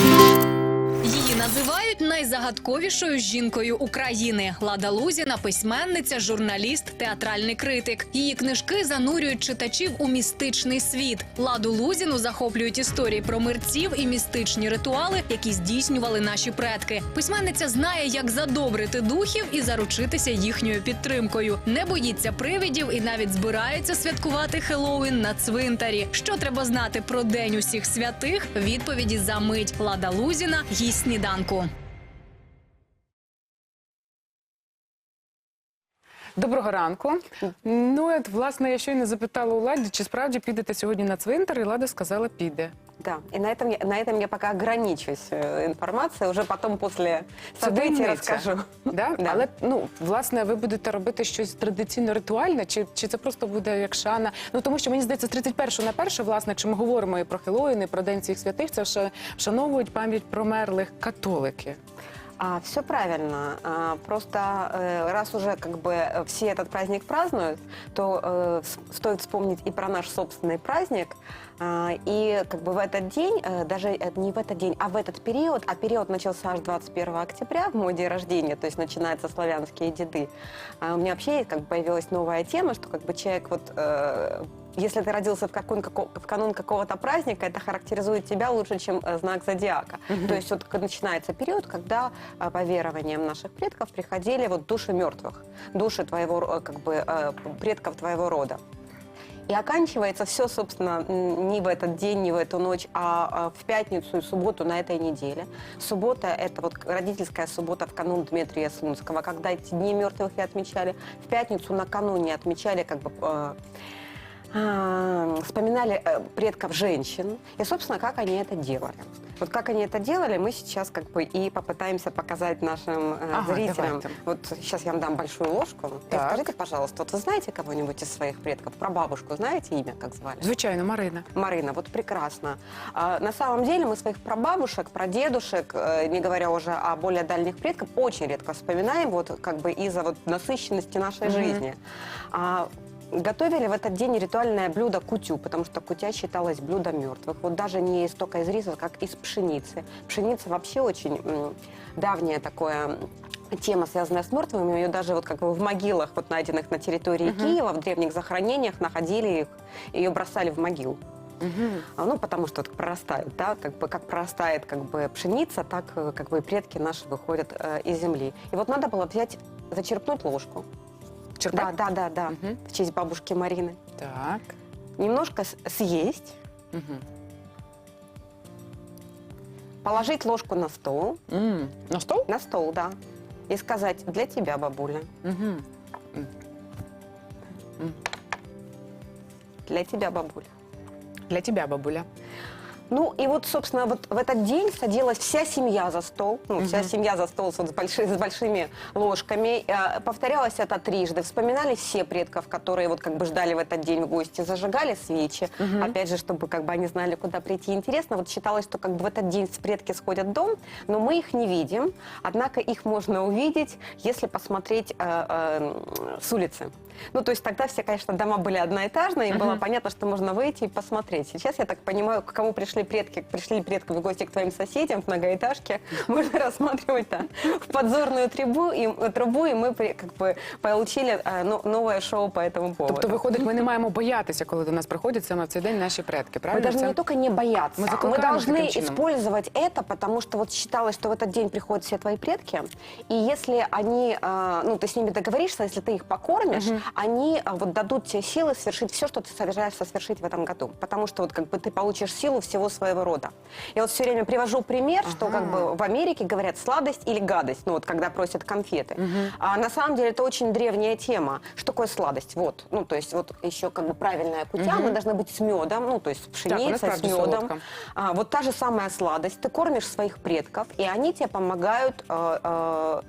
Thank you. Називають найзагадковішою жінкою України. Лада Лузіна письменниця, журналіст, театральний критик. Її книжки занурюють читачів у містичний світ. Ладу Лузіну захоплюють історії про мирців і містичні ритуали, які здійснювали наші предки. Письменниця знає, як задобрити духів і заручитися їхньою підтримкою. Не боїться привидів і навіть збирається святкувати Хеллоуін на цвинтарі. Що треба знати про день усіх святих? Відповіді за мить. Лада Лузіна їсть сніданку. Доброго ранку. Ну, от, власне, я щойно запитала у Ладі, чи справді підете сьогодні на цвинтар, і Лада сказала, піде. Да, и на этом, я, на этом я пока ограничусь э, информацией, уже потом после Це событий таємниця. расскажу. Да? Да. Але ну, власне, ви будете робити щось традиційно ритуальне, чи, чи це просто буде як шана? Ну тому що мені здається, з 31 на 1, власне, якщо ми говоримо і про Хеллоуін, і про День всіх святих, це ще вшановують пам'ять про мерлих католики. А, все правильно. А, просто э, раз уже как бы э, все этот праздник празднуют, то э, стоит вспомнить и про наш собственный праздник. А, и как бы в этот день, э, даже э, не в этот день, а в этот период, а период начался аж 21 октября, в мой день рождения, то есть начинаются славянские деды. А у меня вообще как бы появилась новая тема, что как бы человек вот э, если ты родился в, какой- како- в канун какого-то праздника, это характеризует тебя лучше, чем э, знак зодиака. То есть вот начинается период, когда э, по верованиям наших предков приходили вот души мертвых, души твоего как бы э, предков твоего рода. И оканчивается все, собственно, не в этот день, не в эту ночь, а в пятницу и субботу на этой неделе. Суббота – это вот родительская суббота в канун Дмитрия Слунского, когда эти дни мертвых и отмечали. В пятницу накануне отмечали как бы а, вспоминали э, предков женщин и, собственно, как они это делали. Вот как они это делали, мы сейчас как бы и попытаемся показать нашим э, Ага, зрителям. давайте. Вот сейчас я вам дам большую ложку. И Так. скажите, пожалуйста, вот вы знаете кого-нибудь из своих предков? Про бабушку знаете имя, как звали? Звичайно, Марина. Марина, вот прекрасно. А, на самом деле мы своих прабабушек, прадедушек, э, не говоря уже о более дальних предков, очень редко вспоминаем, вот как бы из-за вот насыщенности нашей Мгм. жизни. А, Готовили в этот день ритуальное блюдо кутю, потому что кутя считалась блюдом мертвых. Вот даже не столько из риса, как из пшеницы. Пшеница вообще очень давняя такое тема, связанная с мертвыми. Ее даже вот как бы в могилах, вот найденных на территории Киева, в древних захоронениях находили их, ее бросали в могилу. Угу. Ну, потому что вот прорастают, да, как бы как прорастает как бы пшеница, так э, как бы предки наши выходят э, из земли. И вот надо было взять, зачерпнуть ложку. Да, Черпак? да, да, да, Мгм. в честь бабушки Марины. Так. Немножко съесть, Угу. положить ложку на стол, На стол? на стол, да, и сказать «для тебя, бабуля, Угу. для тебя, бабуля». Для тебя, бабуля. Ну и вот, собственно, вот в этот день садилась вся семья за стол, ну, вся семья за стол с, вот с, больши- с большими ложками. Э, повторялось это трижды. Вспоминали все предков, которые вот как бы ждали в этот день в гости, зажигали свечи. Опять же, чтобы как бы они знали, куда прийти. Интересно, вот считалось, что как бы в этот день предки сходят в дом, но мы их не видим. Однако их можно увидеть, если посмотреть э, э, с улицы. Ну, то есть тогда все, конечно, дома были одноэтажные, и было понятно, что можно выйти и посмотреть. Сейчас, я так понимаю, к кому пришли предки, пришли предки в гости к твоим соседям в многоэтажке, можно рассматривать да, в подзорную трубу, и, э, трубу, и мы как бы получили э, но- новое шоу по этому поводу. Тобто, виходить, ми не маємо боятися, коли до нас приходять саме в цей день наші предки, Мы правильно? должны Це- не только не бояться, Мы мы, закликаем должны таким чином. использовать это, потому что вот считалось, что в этот день приходят все твои предки, и если они, э, ну, ты с ними договоришься, если ты их покормишь, они э, вот дадут тебе силы совершить все, что ты собираешься совершить в этом году, потому что вот как бы ты получишь силу всего своего рода. Я вот все время привожу пример, что Ага. как бы в Америке говорят сладость или гадость, ну вот когда просят конфеты. А на самом деле это очень древняя тема. Что такое сладость? Вот, ну то есть вот еще как бы правильная кутя, Мгм. мы должны быть с медом, ну то есть она пшеница с правда медом. солодка. А, вот та же самая сладость. Ты кормишь своих предков, и они тебе помогают э, э,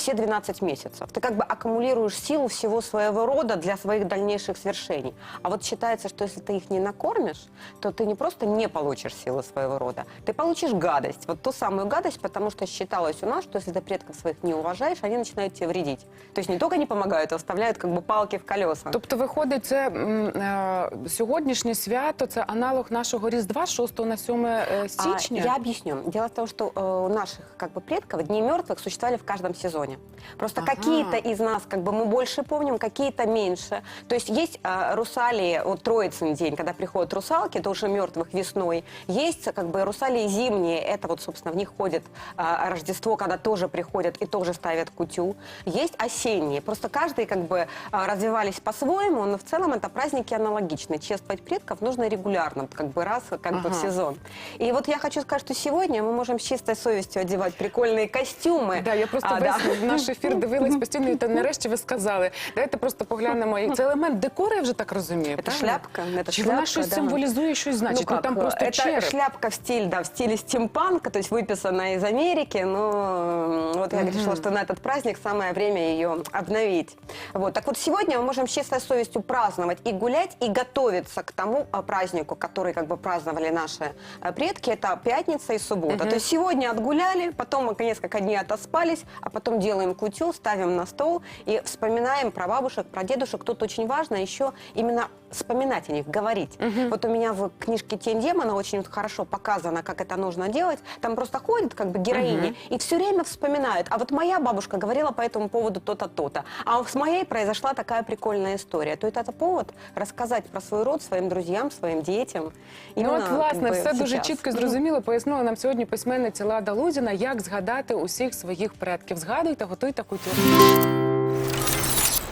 все 12 месяцев. Ты как бы аккумулируешь силу всего своего рода для своих дальнейших свершений. А вот считается, что если ты их не накормишь, то ты не просто не получишь силы своего рода, ты получишь гадость. Вот ту самую гадость, потому что считалось у нас, что если ты предков своих не уважаешь, они начинают тебе вредить. То есть не только не помогают, а вставляют как бы палки в колеса. Тобто, виходить, це м, е, сьогоднішнє свято, це аналог нашого Різдва 6 на 7 е, А, січня. я объясню. Дело в том, что э, у наших как бы предков дни мертвых существовали в каждом сезоне. Просто Ага. какие-то из нас как бы мы больше помним, какие-то меньше. То есть есть э, русалии, вот Троицын день, когда приходят русалки, это уже мертвых весной. Есть как бы русалии зимние, это вот собственно в них ходит э, Рождество, когда тоже приходят и тоже ставят кутю. Есть осенние. Просто каждый как бы э, развивались по-своему, но в целом это праздники аналогичные. Чествовать предков нужно регулярно, как бы раз как бы в Ага. сезон. И вот я хочу сказать, что сегодня мы можем с чистой совестью одевать прикольные костюмы. Да, я просто А, да. весь наш ефір дивилась постійно, і та нарешті ви сказали. Давайте просто поглянемо. І Це елемент декору, я вже так розумію. Это правильно? шляпка, это Чи шляпка, вона щось да. символізує, щось значить? ну, Ну, там как, просто это череп. шляпка в стиль, да, в стиле стимпанка, то есть выписана из Америки, но м, Вот я решила, что на этот праздник самое время ее обновить. Вот, так вот сегодня мы можем с чистой совестью праздновать и гулять, и готовиться к тому а, празднику, который как бы праздновали наши а, предки, это пятница и суббота. То есть сегодня отгуляли, потом мы несколько дней отоспались, а потом делаем кутю, ставим на стол и вспоминаем про бабушек, про дедушек. Тут очень важно еще именно вспоминать о них, говорить. Вот у меня в книжке «Тень демона» очень хорошо показано, как это нужно делать. Там просто ходят как бы героини и все время вспоминают. А вот моя бабушка говорила по этому поводу то-то, то-то. А с моей произошла такая прикольная история. То есть это повод рассказать про свой род своим друзьям, своим детям. Ну Именно, от как власне бы, все дуже сейчас. чітко і зрозуміло. Пояснила нам сьогодні письменниця Лада Лузіна, як згадати усіх своїх предків. Згадуйте, готуйте кутю.